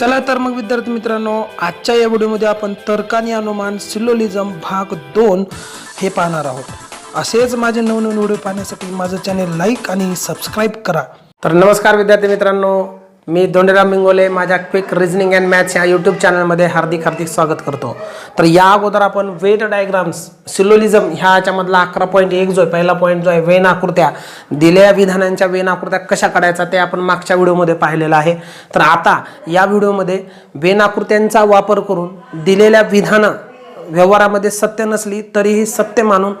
चला तर मग विद्यार्थी मित्रांनो आजच्या या व्हिडिओमध्ये आपण तर्कानी अनुमान सिलोलिझम भाग दोन हे पाहणार आहोत. असेच माझे नवनवीन व्हिडिओ पाहण्यासाठी माझं चॅनेल लाईक आणि सबस्क्राईब करा. तर नमस्कार विद्यार्थी मित्रांनो मी दोंडेराम मिंगोले माझ्या क्विक रिझनिंग अँड मॅथ्स या यूट्यूब चॅनलमध्ये हार्दिक हार्दिक स्वागत करतो. तर या अगोदर आपण वेट डायग्राम्स सिलोलिझम ह्या याच्यामधला अकरा पॉईंट एक जो आहे पहिला पॉईंट जो आहे वेन आकृत्या दिलेल्या विधानांच्या वेन आकृत्या कशा काढायचा ते आपण मागच्या व्हिडिओमध्ये पाहिलेलं आहे. तर आता या व्हिडिओमध्ये वेन आकृत्यांचा वापर करून दिलेल्या विधानं व्यवहारामध्ये सत्य नसली तरीही सत्य मानून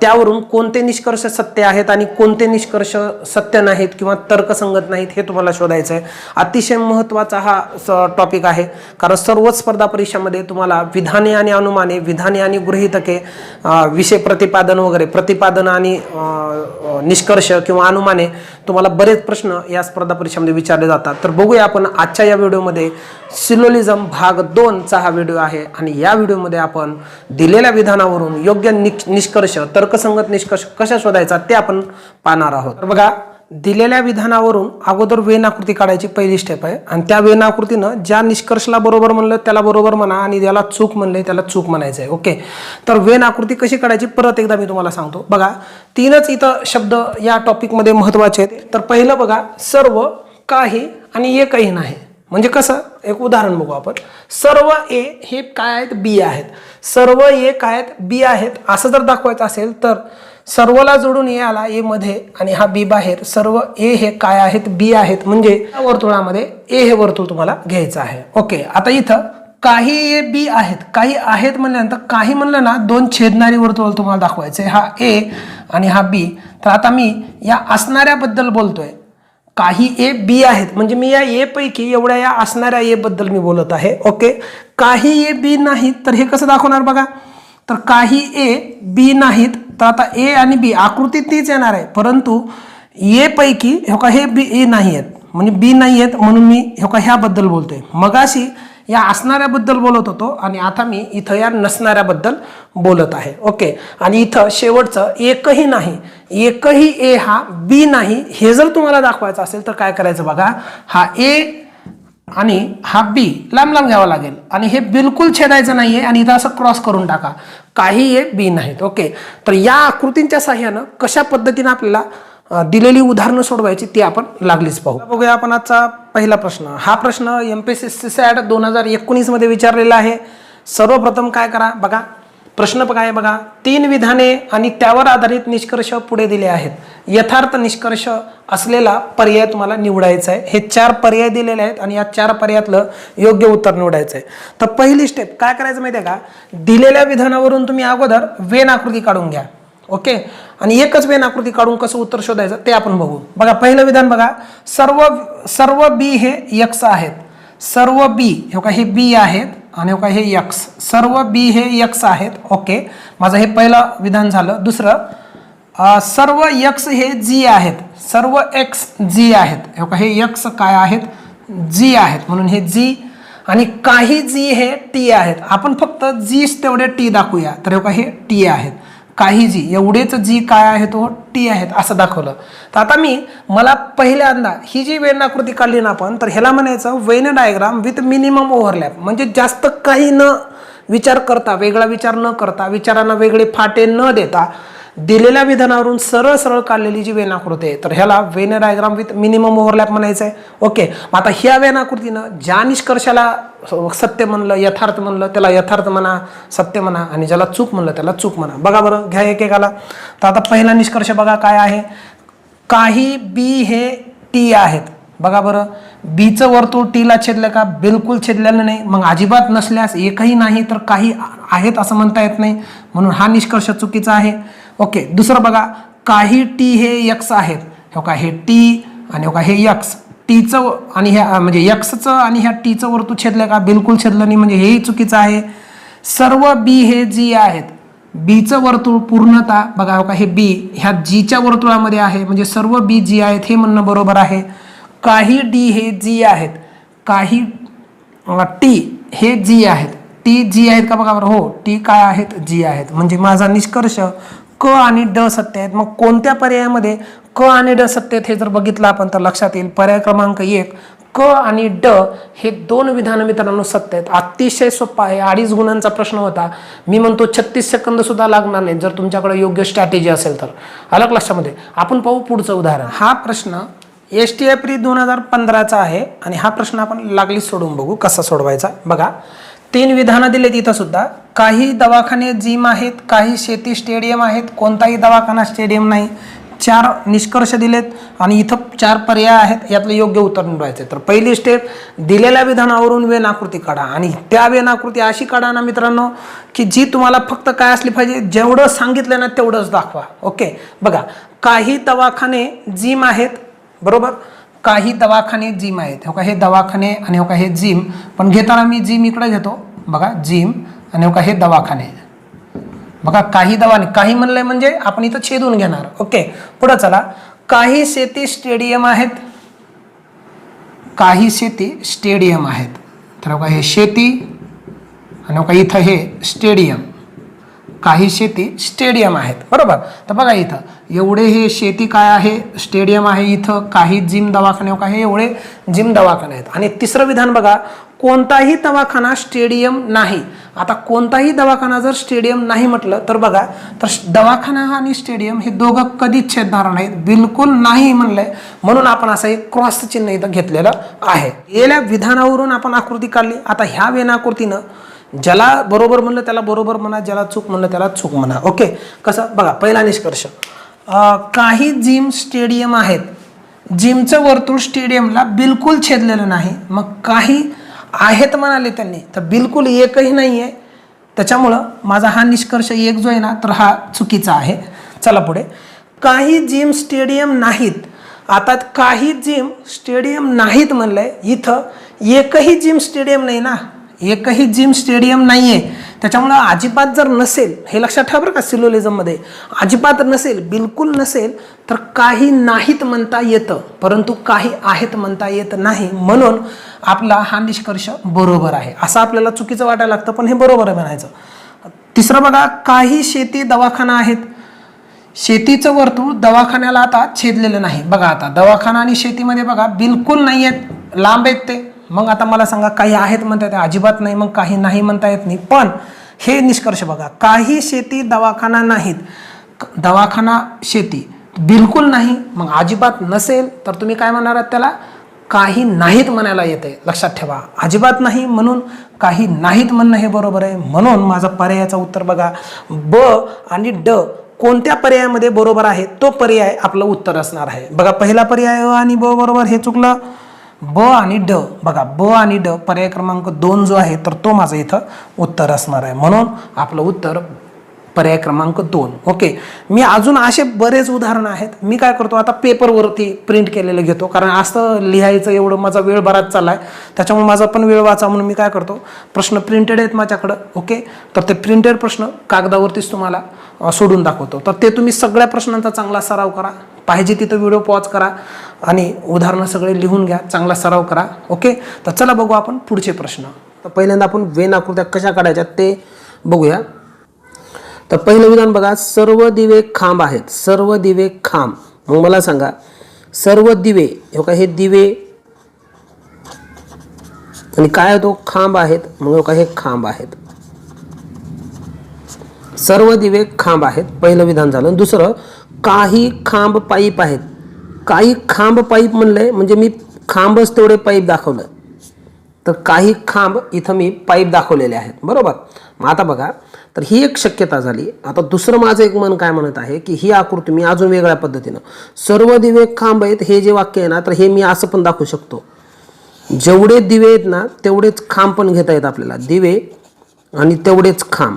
त्यावरून कोणते निष्कर्ष सत्य आहेत आणि कोणते निष्कर्ष सत्य नाहीत किंवा तर्कसंगत नाहीत हे तुम्हाला शोधायचं आहे अतिशय महत्त्वाचा हा टॉपिक आहे. कारण सर्वच स्पर्धा परीक्षामध्ये तुम्हाला विधाने आणि अनुमाने विधाने आणि गृहितके विषय प्रतिपादन वगैरे प्रतिपादन आणि निष्कर्ष किंवा अनुमाने तुम्हाला बरेच प्रश्न या स्पर्धा परीक्षामध्ये विचारले जातात. तर बघूया आपण आजच्या या व्हिडिओमध्ये सिलोलिझम भाग दोनचा हा व्हिडिओ आहे. आणि या व्हिडिओमध्ये आपण दिलेल्या विधानावरून योग्य निष्कर्ष तर्कसंगत निष्कर्ष कशा शोधायचा ते आपण पाहणार आहोत. तर बघा दिलेल्या विधानावरून अगोदर वेन आकृती काढायची पहिली स्टेप आहे. आणि त्या वेन आकृतीनं ज्या निष्कर्षला बरोबर म्हणलं त्याला बरोबर म्हणा आणि ज्याला चूक म्हणले त्याला चूक म्हणायचं आहे ओके तर वेन आकृती कशी काढायची? परत एकदा मी तुम्हाला सांगतो. बघा तीनच इथं शब्द या टॉपिकमध्ये महत्त्वाचे आहेत. तर पहिलं बघा सर्व काही आणि एकही नाही. म्हणजे कसं? एक उदाहरण बघू आपण. सर्व ए हे काय आहेत? बी आहेत. सर्व ए काय आहेत? बी आहेत. असं जर दाखवायचं असेल तर सर्वला जोडून ए आला ए मध्ये आणि हा बी बाहेर. सर्व ए हे काय आहेत? बी आहेत. म्हणजे वर्तुळामध्ये ए हे वर्तुळ तुम्हाला घ्यायचं आहे. ओके आता इथं काही ए बी आहेत. काही आहेत म्हणल्यानंतर काही म्हणलं ना दोन छेदणारी वर्तुळ तुम्हाला दाखवायचे हा ए आणि हा बी तर आता मी या असणाऱ्याबद्दल बोलतोय. काही ए बी आहेत. म्हणजे मी या ए पैकी एवढ्या या असणाऱ्या ए बद्दल मी बोलत आहे. ओके काही ए बी नाहीत तर हे कसं दाखवणार बघा? तर काही ए बी नाहीत तर आता ए आणि बी आकृती तीच येणार आहे. परंतु ए पैकी हे का हे बी ए नाही आहेत म्हणजे बी नाही आहेत म्हणून मी हे का ह्याबद्दल बोलतोय. मगाशी या असणाऱ्याबद्दल बोलत होतो आणि आता मी इथं या नसणाऱ्याबद्दल बोलत आहे. ओके? आणि इथं शेवटचं एकही नाही एकही ए हा बी नाही हे जर तुम्हाला दाखवायचं असेल तर काय करायचं बघा? हा ए आणि हा बी लांब लांब घ्यावा लागेल. आणि हे बिलकुल छेदायचं नाहीये आणि इथं असं क्रॉस करून टाका. काही ए बी नाहीत. ओके? तर या आकृतींच्या साह्यानं कशा पद्धतीनं आपल्याला दिलेली उदाहरणं सोडवायची ती आपण लागलीच पाहू. बघूया आपण आजचा पहिला प्रश्न. हा प्रश्न M P C C SAT दोन हजार एकोणीसमध्ये विचारलेला आहे. सर्वप्रथम काय करा? बघा प्रश्न काय बघा. तीन विधाने आणि त्यावर आधारित निष्कर्ष पुढे दिले आहेत. यथार्थ निष्कर्ष असलेला पर्याय तुम्हाला निवडायचा आहे. हे चार पर्याय दिलेले आहेत आणि या चार पर्यायातलं योग्य उत्तर निवडायचं आहे. तर पहिली स्टेप काय करायचं माहिती आहे का? दिलेल्या विधानावरून तुम्ही अगोदर वेन आकृती काढून घ्या. ओके? आणि एकच वेन आकृती काढून कसं उत्तर शोधायचं ते आपण बघू. बघा पहिलं विधान बघा. सर्व सर्व बी हे यक्स आहेत. सर्व बी हे का हे बी आहेत आणि का हे यक्स सर्व बी हे यक्स आहेत. ओके? माझं हे पहिलं विधान झालं. दुसरं सर्व यक्स हे जी आहेत. सर्व एक्स जी आहेत. हे का हे यक्स काय आहेत? जी आहेत. म्हणून हे जी आणि काही जी हे टी आहेत. आपण फक्त जीच तेवढे टी दाखवूया. तर हे का हे टी आहेत. काही जी एवढेच जी काय आहे तो टी आहेत असं दाखवलं. तर आता मी मला पहिल्यांदा ही जी वेन काढली ना आपण तर ह्याला म्हणायचं Venn diagram with minimum overlap. म्हणजे जास्त काही न विचार करता वेगळा विचार न करता विचारांना वेगळे फाटे न देता दिलेल्या विधानावरून सरळ सरळ काढलेली जी वेन आकृती आहे तर ह्याला Venn diagram with minimum overlap म्हणायचं आहे ओके मग आता ह्या वेन आकृतीनं ज्या निष्कर्षाला सत्य म्हणलं यथार्थ म्हणलं त्याला यथार्थ म्हणा सत्य म्हणा आणि ज्याला चूक म्हणलं त्याला चूक म्हणा. बघा बरं घ्या एकेकाला. तर आता पहिला निष्कर्ष बघा काय आहे. काही बी हे टी आहेत. बघा बरं बीचं वर्तुळ टीला छेदलं का? बिलकुल छेदलेलं नाही. मग अजिबात नसल्यास एकही नाही तर काही आहेत असं म्हणता येत नाही. म्हणून हा निष्कर्ष चुकीचा आहे. ओके दुसरं बघा काही टी हे यक्स आहेत. हो का हे टी आणि हो का हे यक्स. टीचं आणि ह्या म्हणजे यक्सचं आणि ह्या टीचं वरतू छेदलं का? बिलकुल छेदलं नाही म्हणजे हेही चुकीचं आहे. सर्व बी हे जी आहेत बीचं वर्तुळ पूर्णता बघा हो का हे बी ह्या जीच्या वर्तुळामध्ये आहे म्हणजे सर्व बी जी आहेत हे म्हणणं बरोबर आहे. काही डी हे जी आहेत काही टी हे जी आहेत. टी जी आहेत का? बघा बरं हो टी काय आहेत? जी आहेत. म्हणजे माझा निष्कर्ष क आणि ड सत्य आहेत. मग कोणत्या पर्यायामध्ये क आणि ड सत्य आहेत हे जर बघितलं आपण तर लक्षात येईल. पर्याय क्रमांक एक क आणि ड हे दोन विधान मित्रांनो सत्य आहेत. अतिशय सोपा आहे. अडीच गुणांचा प्रश्न होता. मी म्हणतो छत्तीस सेकंद सुद्धा लागणार नाही जर तुमच्याकडे योग्य स्ट्रॅटेजी असेल तर. अलग लक्षामध्ये. आपण पाहू पुढचं उदाहरण. हा प्रश्न एस टी एप्रिल दोन हजार पंधराचा आहे आणि हा प्रश्न आपण लागलीच सोडून बघू कसा सोडवायचा. बघा तीन विधानं दिलेत तिथं सुद्धा. काही दवाखाने जिम आहेत काही शेती स्टेडियम आहेत कोणताही दवाखाना स्टेडियम नाही. चार निष्कर्ष दिलेत आणि इथं चार पर्याय आहेत यातलं योग्य उत्तर निवडायचं तर पहिली स्टेप दिलेल्या विधानावरून वेनाकृती काढा. आणि त्या वेनाकृती अशी काढा ना मित्रांनो की जी तुम्हाला फक्त काय असली पाहिजे जेवढं सांगितलं ना तेवढंच दाखवा. ओके? बघा काही दवाखाने जिम आहेत बरोबर? काही दवाखाने जिम आहेत. हो का हे दवाखाने आणि हो का हे जिम. पण घेताना मी जिम इकडे घेतो. बघा जिम आणि हो का हे दवाखाने. बघा काही दवाने काही म्हणलंय म्हणजे आपण इथं छेदून घेणार. ओके पुढं चला. काही शेती स्टेडियम आहेत. काही शेती स्टेडियम आहेत. तर बघा हे शेती आणि बघा इथं हे स्टेडियम. काही शेती स्टेडियम आहेत बरोबर? तर बघा इथं एवढे हे शेती काय आहे? स्टेडियम आहे इथं काही जिम दवाखाने काय एवढे जिम दवाखाने आहेत. आणि तिसरं विधान बघा कोणताही दवाखाना स्टेडियम नाही. आता कोणताही दवाखाना जर स्टेडियम नाही म्हटलं तर बघा तर दवाखाना आणि स्टेडियम हे दोघं कधीच छेदणार नाहीत. बिलकुल नाही म्हणलंय. म्हणून आपण असं एक क्रॉस चिन्ह इथं घेतलेलं आहे. गेल्या विधानावरून आपण आकृती काढली. आता ह्या वेनाकृतीनं ज्याला बरोबर म्हणलं त्याला बरोबर म्हणा ज्याला चूक म्हणलं त्याला चूक म्हणा. ओके कसं? बघा पहिला निष्कर्ष. काही जिम स्टेडियम आहेत जिमचं वर्तुळ स्टेडियमला बिलकुल छेदलेलं नाही. मग काही आहेत म्हणाले त्यांनी तर बिलकुल एकही नाही आहे त्याच्यामुळं माझा हा निष्कर्ष एक जो आहे ना तर हा चुकीचा आहे. चला पुढे. काही जिम स्टेडियम नाहीत. आता काही जिम स्टेडियम नाहीत म्हणलंय. इथं एकही जिम स्टेडियम नाही ना. एकही जिम स्टेडियम नाही आहे त्याच्यामुळं अजिबात जर नसेल हे लक्षात ठेवा बरं का सिलोलिझममध्ये अजिबात नसेल बिलकुल नसेल तर काही नाहीत म्हणता येतं परंतु काही आहेत म्हणता येत नाही. म्हणून आपला हा निष्कर्ष बरोबर आहे. असं आपल्याला चुकीचं वाटायला लागतं पण हे बरोबर आहे म्हणायचं. तिसरं बघा काही शेती दवाखाना आहेत. शेतीचं वर्तुळ दवाखान्याला आता छेदलेलं नाही. बघा आता दवाखाना आणि शेतीमध्ये बघा बिलकुल नाही आहेत लांब आहेत ते. मग आता मला सांगा काही आहेत म्हणता येते? अजिबात नाही मग काही नाही म्हणता येत नाही. पण हे निष्कर्ष बघा काही शेती दवाखाना नाहीत. क- दवाखाना शेती बिलकुल नाही मग अजिबात नसेल तर तुम्ही काय म्हणणार आहात त्याला? काही नाहीत म्हणायला येते लक्षात ठेवा. अजिबात नाही म्हणून काही नाहीत म्हणणं हे बरोबर आहे. म्हणून माझा पर्यायाचं उत्तर बघा. ब आणि ड कोणत्या पर्यायामध्ये बरोबर आहे तो पर्याय आपलं उत्तर असणार आहे. बघा पहिला पर्याय अ आणि ब बरोबर हे चुकलं. ब आणि ड. बघा ब आणि ड पर्याय क्रमांक दोन जो आहे तर तो माझं इथं उत्तर असणार आहे. म्हणून आपलं उत्तर पर्याय क्रमांक दोन. ओके. मी अजून असे बरेच उदाहरणं आहेत. मी काय करतो आता पेपरवरती प्रिंट केलेलं घेतो. कारण असं लिहायचं एवढं माझा वेळ बराच चालला आहे त्याच्यामुळे माझा पण वेळ वाचा म्हणून मी काय करतो प्रश्न प्रिंटेड आहेत माझ्याकडं. ओके. तर ते प्रिंटेड प्रश्न कागदावरतीच तुम्हाला सोडून दाखवतो. तर ते तुम्ही सगळ्या प्रश्नांचा चांगला सराव करा. पाहिजे तिथं व्हिडिओ पॉज करा आणि उदाहरणं सगळे लिहून घ्या चांगला सराव करा ओके तर चला बघू आपण पुढचे प्रश्न. तर पहिल्यांदा आपण वेन आकृत्या कशा काढायच्या ते बघूया. तर पहिलं विधान बघा सर्व दिवे खांब आहेत सर्व दिवे खांब. मग मला सांगा सर्व दिवे हो का हे दिवे आणि काय तो? खांब आहेत मग हो का हे खांब आहेत. सर्व दिवे खांब आहेत पहिलं विधान झालं. दुसरं काही खांब पाईप आहेत. काही खांब पाईप म्हणलंय म्हणजे मी खांबच तेवढे पाईप दाखवलं. तर काही खांब इथं मी पाईप दाखवलेले आहेत. बरोबर? मग आता बघा तर ही एक शक्यता झाली. आता दुसरं माझं एक मन काय म्हणत आहे की ही आकृती मी अजून वेगळ्या पद्धतीनं. सर्व दिवे खांब आहेत हे जे वाक्य आहे ना तर हे मी असं पण दाखवू शकतो. जेवढे दिवे आहेत ना तेवढेच खांब पण घेता येत आपल्याला. दिवे आणि तेवढेच खांब.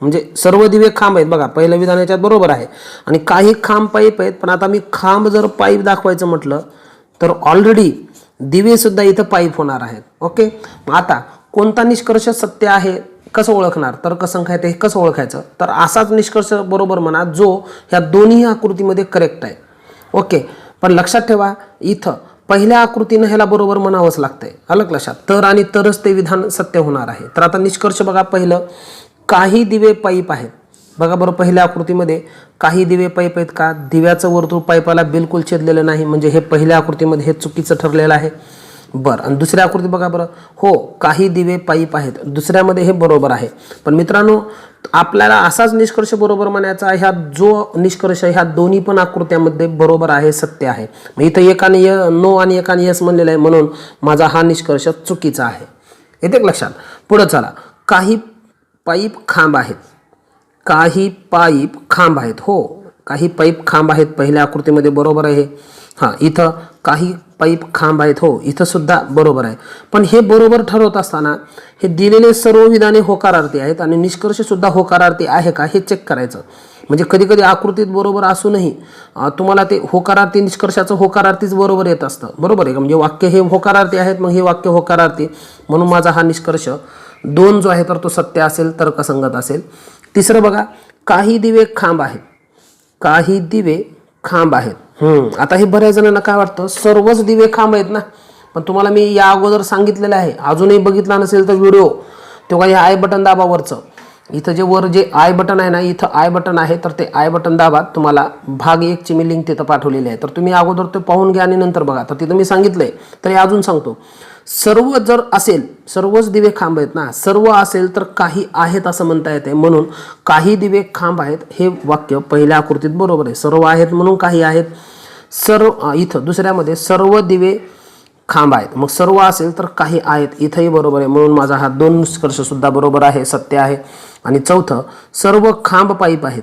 म्हणजे सर्व दिवे खांब आहेत बघा पहिलं विधान याच्यात बरोबर आहे. आणि काही खांब पाईप आहेत पण आता मी खांब जर पाईप दाखवायचं म्हटलं तर ऑलरेडी दिवेसुद्धा इथं पाईप होणार आहेत. ओके आता कोणता निष्कर्ष सत्य आहे कसं ओळखणार? तर्कसंख्या ते कसं ओळखायचं? तर असाच निष्कर्ष बरोबर म्हणा जो ह्या दोन्ही आकृतीमध्ये करेक्ट आहे. ओके पण लक्षात ठेवा इथं पहिल्या आकृतीनं ह्याला बरोबर म्हणावंच लागतंय. अलग लक्षात. तर आणि तरच ते विधान सत्य होणार आहे. तर आता निष्कर्ष बघा पहिलं. काही दिवे पाईप आहेत. बघा बरं पहिल्या आकृतीमध्ये काही दिवे पाईप आहेत का? दिव्याचं वर्तुळ पाईपाला बिलकुल छेदलेलं नाही. म्हणजे हे पहिल्या आकृतीमध्ये हे चुकीचं ठरलेलं आहे. बरं आणि दुसऱ्या आकृती बघा बरं. हो काही दिवे पाईप आहेत. दुसऱ्यामध्ये हे बरोबर आहे. पण मित्रांनो आपल्याला असाच निष्कर्ष बरोबर म्हणायचा ह्या जो निष्कर्ष ह्या दोन्ही पण आकृत्यामध्ये बरोबर आहे सत्य आहे. मग इथं एकाने य नो आणि एकाने यस म्हणलेलं आहे. म्हणून माझा हा निष्कर्ष चुकीचा आहे. येते लक्षात? पुढं चला. काही पाईप खांब आहेत. काही पाईप खांब आहेत हो. काही पाईप खांब आहेत पहिल्या आकृतीमध्ये बरोबर आहे हां. इथं काही पाईप खांब आहेत हो. इथंसुद्धा बरोबर आहे. पण हे बरोबर ठरवत असताना हे दिलेले सर्व विधाने होकारार्थी आहेत आणि निष्कर्षसुद्धा होकारार्थी आहे का हे चेक करायचं. म्हणजे कधी कधी आकृतीत बरोबर असूनही तुम्हाला ते होकारार्थी निष्कर्षाचं होकारार्थीच बरोबर येत असतं. बरोबर आहे का? म्हणजे वाक्य हे होकारार्थी आहेत मग हे वाक्य होकारार्थी. म्हणून माझा हा निष्कर्ष दोन जो आहे तर तो सत्य असेल तर्कसंगत असेल. तिसरं बघा काही दिवे खांब आहेत. काही दिवे खांब आहेत. आता हे बऱ्याच जणांना काय वाटतं? सर्वच दिवे खांब आहेत ना? पण तुम्हाला मी या अगोदर सांगितलेलं आहे. अजूनही बघितला नसेल तर व्हिडिओ तेव्हा हे आय बटन दाबावरचं. इथं जे वर जे आय बटन आहे ना इथं आय बटन आहे तर ते आय बटन दाबा तुम्हाला भाग एकची मी लिंक तिथं पाठवलेली आहे. तर तुम्ही अगोदर ते पाहून घ्या आणि नंतर बघा. तर तिथं मी सांगितलंय. तर तरी अजून सांगतो. सर्व जर असेल सर्वच दिवे खांब आहेत ना सर्व असेल तर काही आहेत असं म्हणता येते म्हणून काही दिवे खांब आहेत हे वाक्य पहिल्या आकृतीत बरोबर आहे. सर्व आहेत म्हणून काही आहेत. सर्व इथं दुसऱ्यामध्ये सर्व दिवे खांब आहेत. मग सर्व असेल तर काही आहेत. इथंही बरोबर आहे. म्हणून माझा हा दोन निष्कर्षसुद्धा बरोबर आहे सत्य आहे. आणि चौथं सर्व खांब पाईप आहेत.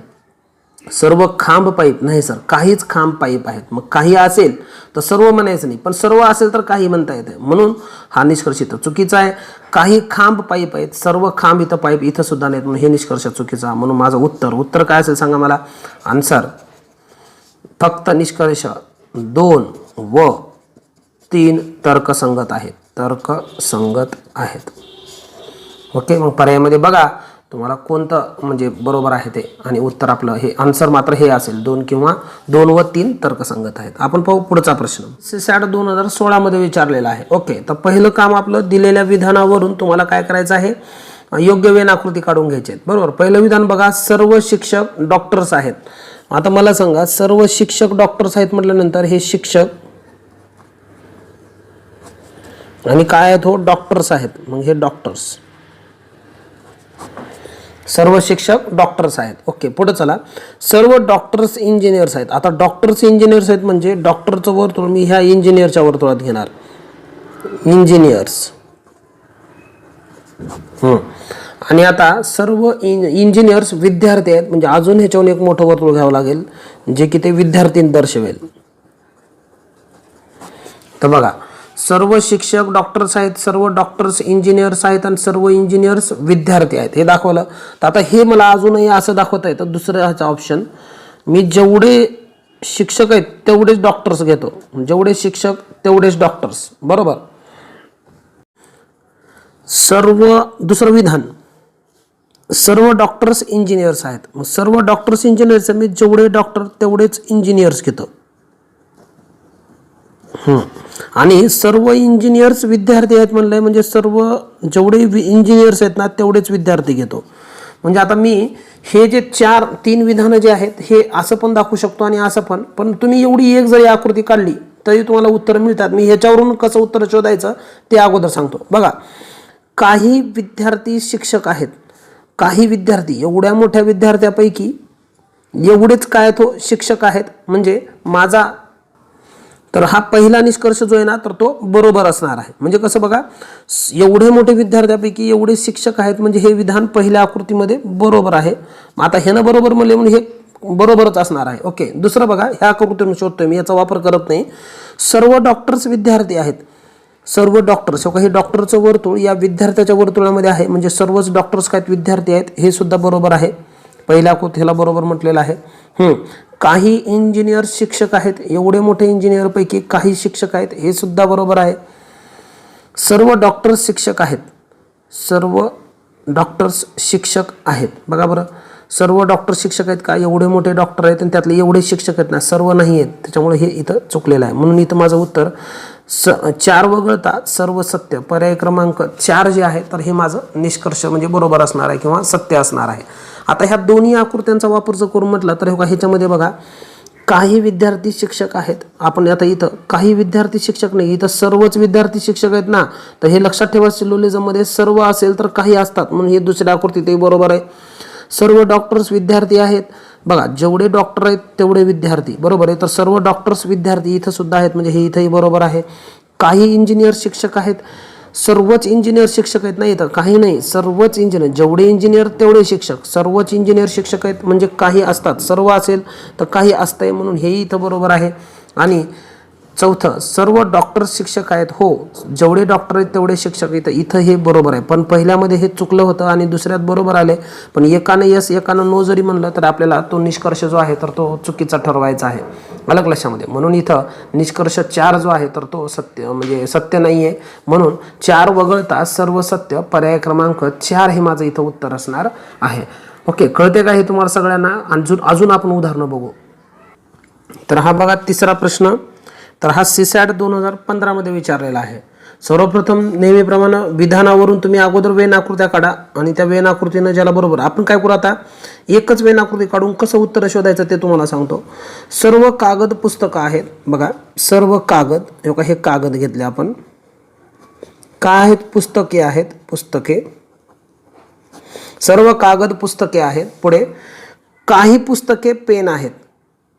सर्व खांब पाईप नाही सर. काहीच खांब पाईप आहेत. मग काही असेल तर सर्व म्हणायचं नाही. पण सर्व असेल तर काही म्हणता येते म्हणून हा निष्कर्ष इथं चुकीचा आहे. काही खांब पाईप आहेत. सर्व खांब इथं पाईप इथं सुद्धा नाहीत. म्हणून हे निष्कर्ष चुकीचा म्हणून माझं उत्तर. उत्तर काय असेल सांगा मला? आन्सर फक्त निष्कर्ष दोन व तीन तर्कसंगत आहेत. तर्कसंगत आहेत. ओके मग पर्यायामध्ये बघा तुम्हाला कोणतं म्हणजे बरोबर आहे ते आणि उत्तर आपलं हे आन्सर मात्र हे असेल. दोन किंवा दोन व तीन तर्कसंगत आहेत. आपण पाहू पुढचा प्रश्न. सॅट दोन हजार सोळामध्ये विचारलेला आहे. ओके तर पहिलं काम आपलं दिलेल्या विधानावरून तुम्हाला काय करायचं आहे? योग्य वेन आकृती काढून घ्यायची आहेत. बरोबर? पहिलं विधान बघा सर्व शिक्षक डॉक्टर्स आहेत. आता मला सांगा सर्व शिक्षक डॉक्टर्स आहेत म्हटल्यानंतर हे शिक्षक आणि काय आहेत हो? डॉक्टर्स आहेत. मग हे डॉक्टर्स सर्व शिक्षक डॉक्टर्स आहेत. ओके पुढे चला. सर्व डॉक्टर्स इंजिनियर्स आहेत. आता डॉक्टर्स इंजिनियर्स आहेत म्हणजे डॉक्टरचं वर्तुळ मी ह्या इंजिनियरच्या वर्तुळात घेणार. इंजिनियर्स आणि आता सर्व इंज इंजिनियर्स विद्यार्थी आहेत. म्हणजे अजून ह्याच्याहून एक मोठं वर्तुळ घ्यावं लागेल जे की ते विद्यार्थी दर्शवेल. तर बघा सर्व शिक्षक डॉक्टर्स आहेत सर्व डॉक्टर्स इंजिनियर्स आहेत आणि सर्व इंजिनियर्स विद्यार्थी आहेत. हे दाखवलं. तर आता हे मला अजूनही असं दाखवता येतं दुसरं ह्याचा ऑप्शन मी जेवढे शिक्षक आहेत तेवढेच डॉक्टर्स घेतो. जेवढे शिक्षक तेवढेच डॉक्टर्स बरोबर? सर्व दुसरं विधान. सर्व डॉक्टर्स इंजिनियर्स आहेत. मग सर्व डॉक्टर्स इंजिनियर्स मी जेवढे डॉक्टर तेवढेच इंजिनियर्स घेतो. आणि सर्व इंजिनियर्स विद्यार्थी आहेत म्हणलंय म्हणजे सर्व जेवढे इंजिनियर्स आहेत ना तेवढेच विद्यार्थी घेतो. म्हणजे आता मी हे जे चार तीन विधानं जे आहेत हे असं पण दाखवू शकतो आणि असं पण. पण तुम्ही एवढी एक जरी आकृती काढली तरी तुम्हाला उत्तर मिळतात. मी ह्याच्यावरून कसं उत्तर शोधायचं ते अगोदर सांगतो. बघा काही विद्यार्थी शिक्षक आहेत. काही विद्यार्थी एवढ्या मोठ्या विद्यार्थ्यापैकी एवढेच काय तो शिक्षक आहेत. म्हणजे माझा तर हा पहिला निष्कर्ष जो आहे ना तर तो बरोबर असणार आहे. म्हणजे कसं बघा एवढे मोठे विद्यार्थ्यापैकी एवढे शिक्षक आहेत म्हणजे हे विधान पहिल्या आकृतीमध्ये बरोबर आहे. मग आता ह्यानं बरोबर म्हणले म्हणून हे बरोबरच असणार आहे. ओके दुसरं बघा ह्या आकृतीतून शोधतोय मी याचा वापर करत नाही. सर्व डॉक्टर्स विद्यार्थी आहेत. सर्व डॉक्टर्स हो काही हे डॉक्टरचं वर्तुळ या विद्यार्थ्याच्या वर्तुळामध्ये आहे. म्हणजे सर्वच डॉक्टर्स काय विद्यार्थी आहेत हे सुद्धा बरोबर आहे. पहिल्या ह्याला बरोबर म्हटलेलं आहे. काही इंजिनियर शिक्षक आहेत एवढे मोठे इंजिनियरपैकी काही शिक्षक आहेत हे सुद्धा बरोबर आहे. सर्व डॉक्टर्स शिक्षक आहेत. सर्व डॉक्टर्स शिक्षक आहेत. बघा बरं सर्व डॉक्टर शिक्षक आहेत का? एवढे मोठे डॉक्टर आहेत आणि त्यातले एवढे शिक्षक आहेत ना सर्व नाही आहेत. त्याच्यामुळे हे इथं चुकलेलं आहे. म्हणून इथं माझं उत्तर स चार वगळता सर्व सत्य. पर्याय क्रमांक चार जे आहे तर हे माझं निष्कर्ष म्हणजे बरोबर असणार आहे किंवा सत्य असणार आहे. आता ह्या दोन्ही आकृत्यांचा वापर जर करून म्हटला तर हे बघा ह्याच्यामध्ये बघा काही विद्यार्थी शिक्षक आहेत. आपण आता इथं काही विद्यार्थी शिक्षक नाही इथं सर्वच विद्यार्थी शिक्षक आहेत ना. तर हे लक्षात ठेवा सिलोलिझममध्ये सर्व असेल तर काही असतात. म्हणून हे दुसऱ्या आकृती ते बरोबर आहे. सर्व डॉक्टर्स विद्यार्थी आहेत. बघा जेवढे डॉक्टर आहेत तेवढे विद्यार्थी. बरोबर आहे? तर सर्व डॉक्टर्स विद्यार्थी इथं सुद्धा आहेत. म्हणजे हे इथंही बरोबर आहे. काही इंजिनियर शिक्षक आहेत. सर्वच इंजिनियर शिक्षक आहेत नाही तर काही नाही. सर्वच इंजिनियर. जेवढे इंजिनियर तेवढे शिक्षक. सर्वच इंजिनियर शिक्षक आहेत म्हणजे काही असतात. सर्व असेल तर काही असतंय म्हणून हेही इथं बरोबर आहे. आणि चौथं सर्व डॉक्टर शिक्षक आहेत. हो जेवढे डॉक्टर आहेत तेवढे शिक्षक इथं इथं हे बरोबर आहे. पण पहिल्यामध्ये हे चुकलं होतं आणि दुसऱ्यात बरोबर आले. पण एकानं यस एकानं नो जरी म्हणलं तर आपल्याला तो निष्कर्ष जो आहे तर तो चुकीचा ठरवायचा आहे. अलग लक्षामध्ये. म्हणून इथं निष्कर्ष चार जो आहे तर तो सत्य म्हणजे सत्य नाही आहे म्हणून चार वगळता सर्व सत्य पर्याय क्रमांक चार हे माझं इथं उत्तर असणार आहे. ओके कळते का हे तुम्हाला सगळ्यांना? अजून अजून आपण उदाहरणं बघू. तर हा बघा तिसरा प्रश्न. तर हा सीसॅट दोन हजार पंधरामध्ये विचारलेला आहे. सर्वप्रथम नेहमीप्रमाणे विधानावरून तुम्ही अगोदर वेन आकृत्या काढा आणि त्या वेन आकृतीनं ज्याला बरोबर आपण काय करू आता? एकच वेन आकृती काढून कसं उत्तर शोधायचं ते तुम्हाला सांगतो. सर्व कागद पुस्तकं आहेत बघा सर्व कागद हे का हे कागद घेतले आपण. काय आहेत पुस्तके आहेत? पुस्तके. सर्व कागद पुस्तके आहेत पुढे. काही पुस्तके पेन आहेत.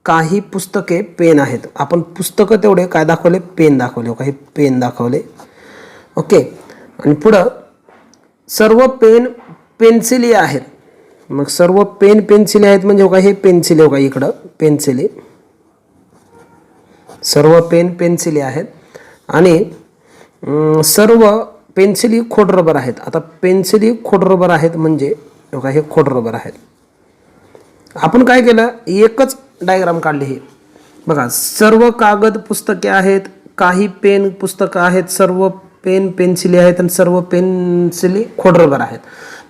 काही पुस्तके पेन आहेत. आपण पुस्तकं तेवढे काय दाखवले? पेन दाखवले. काही पेन दाखवले. ओके आणि पुढं सर्व पेन पेन्सिली आहेत. मग सर्व पेन पेन्सिली आहेत म्हणजे हो का हे पेन्सिली हो का इकडं पेन्सिली. सर्व पेन पेन्सिली आहेत. आणि सर्व पेन्सिली खोडरबर आहेत. आता पेन्सिली खोडरबर आहेत म्हणजे हो का हे खोडरबर आहेत. आपण काय केलं? एकच डायग्राम काढली हे. बघा सर्व कागद पुस्तके आहेत काही पेन पुस्तकं आहेत सर्व पेन पेन्सिली आहेत आणि सर्व पेन्सिली खोडरबर आहेत.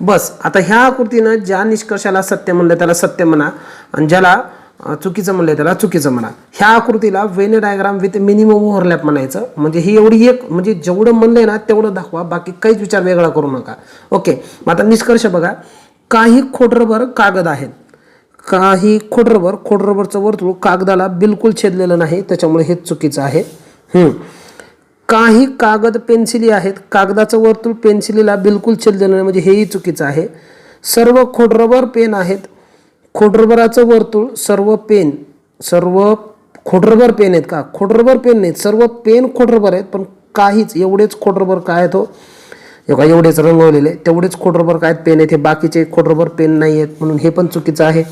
बस आता ह्या आकृतीनं ज्या निष्कर्षाला सत्य म्हणलं त्याला सत्य म्हणा आणि ज्याला चुकीचं म्हणलं त्याला चुकीचं म्हणा. ह्या आकृतीला Venn diagram with minimum overlap म्हणायचं. म्हणजे ही एवढी एक म्हणजे जेवढं म्हणलंय ना तेवढं दाखवा बाकी काहीच विचार वेगळा करू नका. ओके मग आता निष्कर्ष बघा. काही खोडरभर कागद आहेत. काही खोडरबर खोडरबरचं वर्तुळ कागदाला बिलकुल छेदलेलं नाही. त्याच्यामुळे हे चुकीचं आहे. काही कागद पेन्सिली आहेत. कागदाचं वर्तुळ पेन्सिलीला बिलकुल छेदलेलं नाही म्हणजे हेही चुकीचं आहे. सर्व खोडरबर पेन आहेत. खोडरबराचं वर्तुळ सर्व पेन सर्व खोडरबर पेन आहेत का? खोडरबर पेन नाहीत. सर्व पेन खोडरबर आहेत पण काहीच एवढेच खोडरबर काय आहेत हो? का एवढेच रंगवलेले तेवढेच खोडरबर काय आहेत? पेन आहेत. हे बाकीचे खोडरबर पेन नाही आहेत म्हणून हे पण चुकीचं आहे.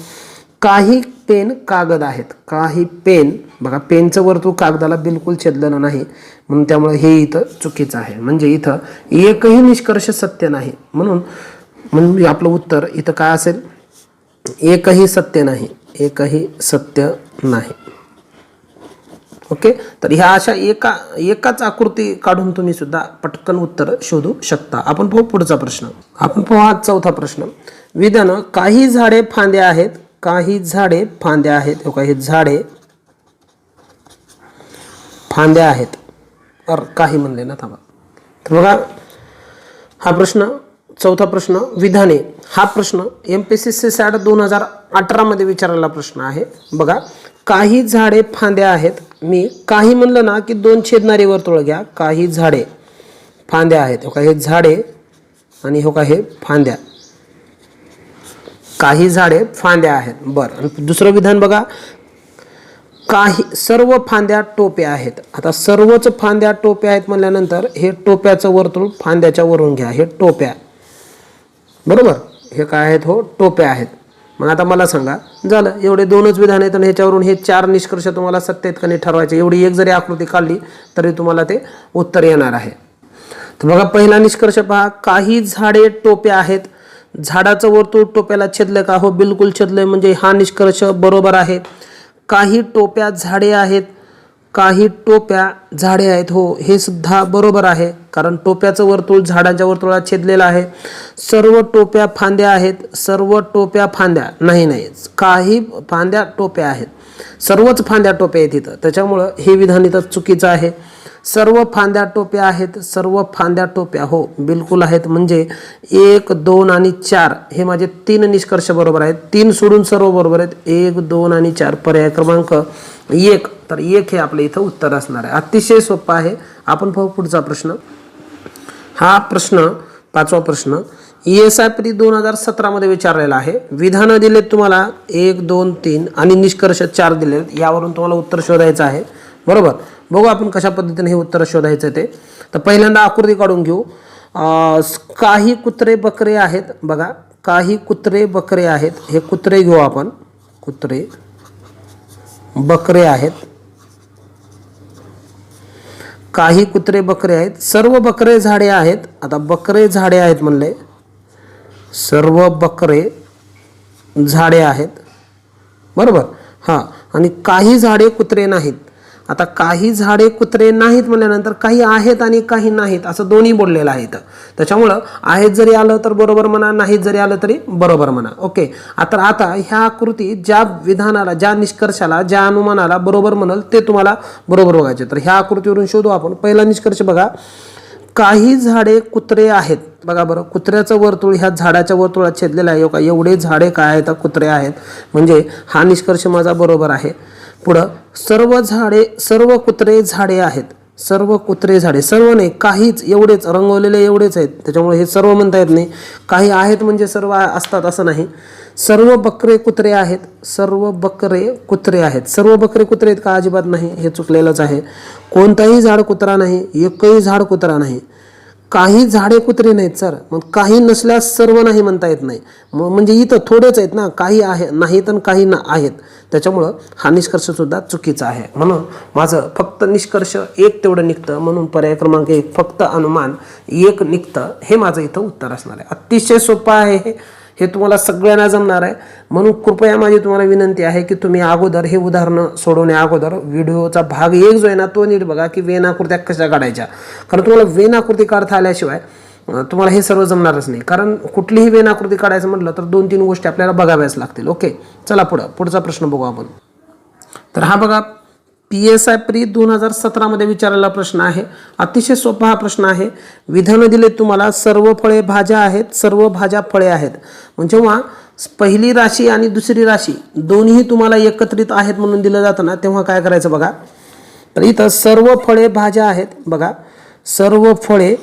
काही पेन कागद आहेत. काही पेन बघा पेनचं वर्तुळ कागदाला बिलकुल छेदलेलं नाही. म्हणून त्यामुळे हे इथं चुकीचं आहे. म्हणजे इथं एकही निष्कर्ष सत्य नाही. म्हणून म्हणून आपलं उत्तर इथं काय असेल? एकही सत्य नाही. एकही सत्य नाही. ओके? तर ह्या अशा एका एकाच आकृती काढून तुम्ही सुद्धा पटकन उत्तर शोधू शकता. आपण पाहू पुढचा प्रश्न. आपण पाहू हा चौथा प्रश्न. विधान काही झाडे फांद्या आहेत काही झाडे फांद्या आहेत. हे बघा, हे झाडे फांद्या आहेत. अर काही म्हणले ना थांबा. तर बघा हा प्रश्न चौथा प्रश्न विधाने. हा प्रश्न M P C C SAT दोन हजार अठरामध्ये विचारलेला प्रश्न आहे. बघा काही झाडे फांद्या आहेत. मी काही म्हणलं ना की दोन छेदणारी वर्तुळ घ्या. काही झाडे फांद्या आहेत. हो का हे झाडे आणि हो का हे फांद्या. काही झाडे फांद्या आहेत. बरं दुसरं विधान बघा. काही सर्व फांद्या टोप्या आहेत. आता सर्वच फांद्या टोप्या आहेत म्हणल्यानंतर हे टोप्याचं वर्तुळ फांद्याच्या वरून घ्या. हे टोप्या. बरोबर? हे काय आहेत हो? टोप्या आहेत. मग आता मला सांगा. झालं. एवढे दोनच विधान आहेत आणि ह्याच्यावरून हे चार निष्कर्ष तुम्हाला सत्य आहेत का नाही ठरवायचे. एवढी एक जरी आकृती काढली तरी तुम्हाला ते उत्तर येणार आहे. तर बघा पहिला निष्कर्ष पहा. काही झाडे टोप्या आहेत. झाडाचं वर्तुळ टोप्याला छेदलं का? हो बिलकुल छेदलंय. म्हणजे हा निष्कर्ष बरोबर आहे. काही टोप्या झाडे आहेत काही टोप्या झाडे आहेत. हो हे सुद्धा बरोबर आहे. कारण टोप्याचं वर्तुळ झाडाच्या वर्तुळात छेदलेलं आहे. सर्व टोप्या फांद्या आहेत. सर्व टोप्या फांद्या. नाही नाही. काही फांद्या टोप्या आहेत. सर्वच फांद्या टोप्या आहेत इथं. त्याच्यामुळं हे विधान इथं चुकीचं आहे. सर्व फांद्या टोप्या आहेत सर्व फांद्या टोप्या हो बिलकुल आहेत. म्हणजे एक दोन आणि चार हे माझे तीन निष्कर्ष बरोबर आहेत. तीन सोडून सर्व बरोबर आहेत. एक दोन आणि चार पर्याय क्रमांक एक. तर एक हे आपल्या इथं उत्तर असणार आहे. अतिशय सोपं आहे. आपण पाहू पुढचा प्रश्न. हा प्रश्न पाचवा प्रश्न. ई एस आय पी दोन हजार सतरामध्ये विचारलेला आहे. विधानं दिलेत तुम्हाला एक दोन तीन आणि निष्कर्ष चार दिले यावरून तुम्हाला उत्तर शोधायचं आहे. बरोबर? बघू आपण कशा पद्धतीने हे उत्तर शोधायचं ते. तर पहिल्यांदा आकृती काढून घेऊ. काही कुत्रे बकरे आहेत. बघा काही कुत्रे बकरे आहेत. हे कुत्रे घेऊ आपण. कुत्रे बकरे आहेत. काही कुत्रे बकरे आहेत. सर्व बकरे झाडे आहेत. आता बकरे झाडे आहेत म्हणले. सर्व बकरे झाडे आहेत. बरोबर? हां. आणि काही झाडे कुत्रे नाहीत. आता काही झाडे कुत्रे नाहीत म्हणल्यानंतर काही आहेत आणि काही नाहीत असं दोन्ही बोललेलं आहे इथं. त्याच्यामुळं आहेत जरी आलं तर बरोबर म्हणा नाहीत जरी आलं तरी बरोबर म्हणा. ओके. आता आता ह्या आकृती ज्या विधानाला ज्या निष्कर्षाला ज्या अनुमानाला बरोबर म्हणाल ते तुम्हाला बरोबर बघायचे. तर ह्या आकृतीवरून शोधू आपण. पहिला निष्कर्ष बघा. काही झाडे कुत्रे आहेत. बघा बरं. कुत्र्याचं वर्तुळ ह्या झाडाच्या वर्तुळात छेदलेलं आहे. हो का? एवढे झाडे काय आहेत? कुत्रे आहेत. म्हणजे हा निष्कर्ष माझा बरोबर आहे. पुढं सर्व झाडे सर्व कुत्रे झाडे आहेत. सर्व कुत्रे झाडे. सर्व नाही काहीच एवढेच रंगवलेले एवढेच आहेत. त्याच्यामुळे हे सर्व म्हणता येत नाही. काही आहेत म्हणजे सर्व असतात असं नाही. सर्व बकरे कुत्रे आहेत. सर्व बकरे कुत्रे आहेत. सर्व बकरे कुत्रे आहेत का? अजिबात नाही. हे चुकलेलंच आहे. कोणताही झाड कुत्रा नाही. एकही झाड कुत्रा नाही. काही झाडे कुत्रे नाहीत सर. मग काही नसल्यास सर्व नाही म्हणता येत नाही. मग म्हणजे इथं थोडेच आहेत ना काही आहे नाहीत आणि काही ना आहेत. त्याच्यामुळं हा निष्कर्ष सुद्धा चुकीचा आहे. म्हणून माझं फक्त निष्कर्ष एक तेवढं निघतं म्हणून पर्याय क्रमांक एक फक्त अनुमान एक निघतं. हे माझं इथं उत्तर असणार आहे. अतिशय सोपं आहे हे. हे तुम्हाला सगळ्यांना जमणार आहे. म्हणून कृपया माझी तुम्हाला विनंती आहे की तुम्ही अगोदर हे उदाहरणं सोडवण्या अगोदर व्हिडिओचा भाग एक जो आहे ना तो नीट बघा की वेनाकृत्या कशा काढायच्या. कारण तुम्हाला वेनाकृती काढता आल्याशिवाय तुम्हाला हे सर्व जमणारच नाही. कारण कुठलीही वेनाकृती काढायचं म्हटलं तर दोन तीन गोष्टी आपल्याला बघाव्याच लागतील. ओके? चला पुढं. पुढचा प्रश्न बघू आपण. तर हा बघा पी एस आय प्री दोन हजार सतरामध्ये विचारलेला प्रश्न आहे. अतिशय सोपा हा प्रश्न आहे. विधानं दिले तुम्हाला सर्व फळे भाज्या आहेत सर्व भाज्या फळे आहेत. म्हणजे जेव्हा पहिली राशी आणि दुसरी राशी दोन्ही तुम्हाला एकत्रित आहेत म्हणून दिलं जातं ना तेव्हा काय करायचं बघा. तर इथं सर्व फळे भाज्या आहेत बघा. सर्व फळे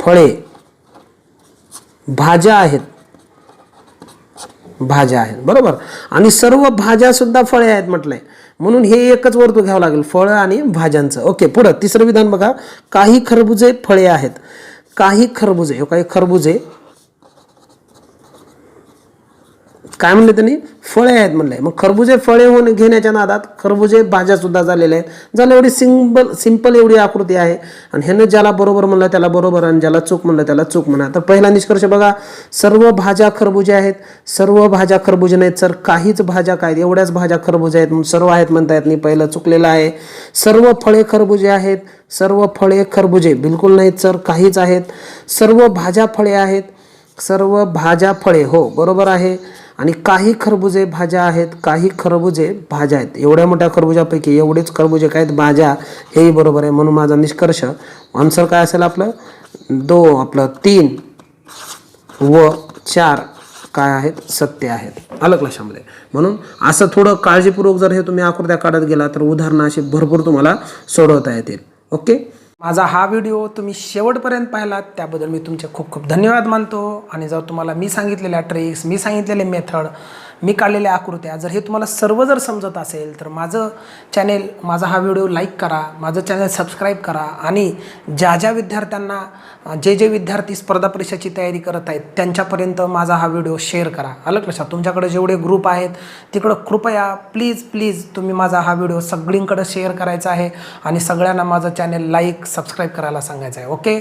फळे भाज्या आहेत. भाज्या आहेत. बरोबर? आणि सर्व भाज्या सुद्धा फळे आहेत म्हटलंय. म्हणून हे एकच वर्तुळ घ्यावं लागेल फळं आणि भाज्यांचं. ओके पुढं तिसरं विधान बघा. काही खरबुजे फळे आहेत. काही खरबुजे हो काही खरबुजे काय म्हणले त्यांनी? फळे आहेत म्हणले. मग खरबुजे फळे होऊन घेण्याच्या नादात खरबुजे भाज्या सुद्धा झालेल्या आहेत. झालं एवढी सिंपल सिंपल एवढी आकृती आहे. आणि ह्यानं ज्याला बरोबर म्हणलं त्याला बरोबर आणि ज्याला चूक म्हणलं त्याला चूक म्हणा. तर पहिला निष्कर्ष बघा. सर्व भाज्या खरबुजे आहेत. सर्व भाज्या खरबुजे नाहीत. सर काहीच भाज्या काय आहेत एवढ्याच भाज्या खरबुजे आहेत म्हणून सर्व आहेत म्हणता येत नाही. पहिलं चुकलेलं आहे. सर्व फळे खरबुजे आहेत. सर्व फळे खरबुजे. बिलकुल नाहीत सर. काहीच आहेत. सर्व भाज्या फळे आहेत. सर्व भाज्या फळे. हो बरोबर आहे. आणि काही खरबुजे भाज्या आहेत काही खरबुजे भाज्या आहेत. एवढ्या मोठ्या खरबुजापैकी एवढेच खरबुजे काय आहेत? भाज्या. हेही बरोबर आहे. म्हणून माझा निष्कर्ष आन्सर काय असेल आपलं? दो आपलं तीन व चार काय आहेत? सत्य आहेत. अलग लक्षामध्ये? म्हणून असं थोडं काळजीपूर्वक जर हे तुम्ही आकृत्या काढत गेला तर उदाहरणं अशी भरपूर तुम्हाला सोडवता येतील. ओके? माझा हा व्हिडिओ तुम्ही शेवटपर्यंत पाहिलात त्याबद्दल मी तुमचे खूप खूप धन्यवाद मानतो. आणि जर तुम्हाला मी सांगितलेल्या ट्रिक्स मी सांगितलेले मेथड मी काढलेल्या आकृत्या. जर हे तुम्हाला सर्व जर समजत असेल तर माझं चॅनेल माझा हा व्हिडिओ लाईक करा माझं चॅनल सबस्क्राईब करा आणि ज्या ज्या विद्यार्थ्यांना जे जे विद्यार्थी स्पर्धा परीक्षेची तयारी करत आहेत त्यांच्यापर्यंत माझा हा व्हिडिओ शेअर करा. अलग लक्षात तुमच्याकडे जेवढे ग्रुप आहेत तिकडं कृपया प्लीज प्लीज तुम्ही माझा हा व्हिडिओ सगळींकडे शेअर करायचा आहे आणि सगळ्यांना माझं चॅनेल लाईक सबस्क्राईब करायला सांगायचं आहे. ओके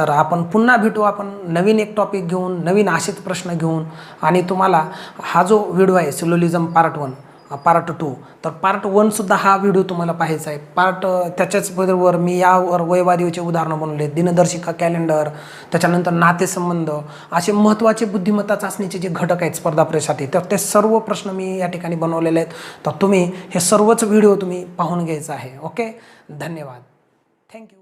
तर आपण पुन्हा भेटू आपण नवीन एक टॉपिक घेऊन नवीन असेच प्रश्न घेऊन. आणि तुम्हाला हा जो व्हिडिओ आहे syllogism part one part two तर पार्ट वनसुद्धा हा व्हिडिओ तुम्हाला पाहायचा आहे. पार्ट त्याच्याच बरोबर मी यावर वयवादीचे उदाहरणं बनवले. दिनदर्शिका कॅलेंडर त्याच्यानंतर नातेसंबंध असे महत्त्वाचे बुद्धिमत्ता चाचणीचे जे घटक आहेत स्पर्धा परीक्षासाठी तर ते सर्व प्रश्न मी या ठिकाणी बनवलेले आहेत. तर तुम्ही हे सर्वच व्हिडिओ तुम्ही पाहून घ्यायचा आहे. ओके धन्यवाद. थँक्यू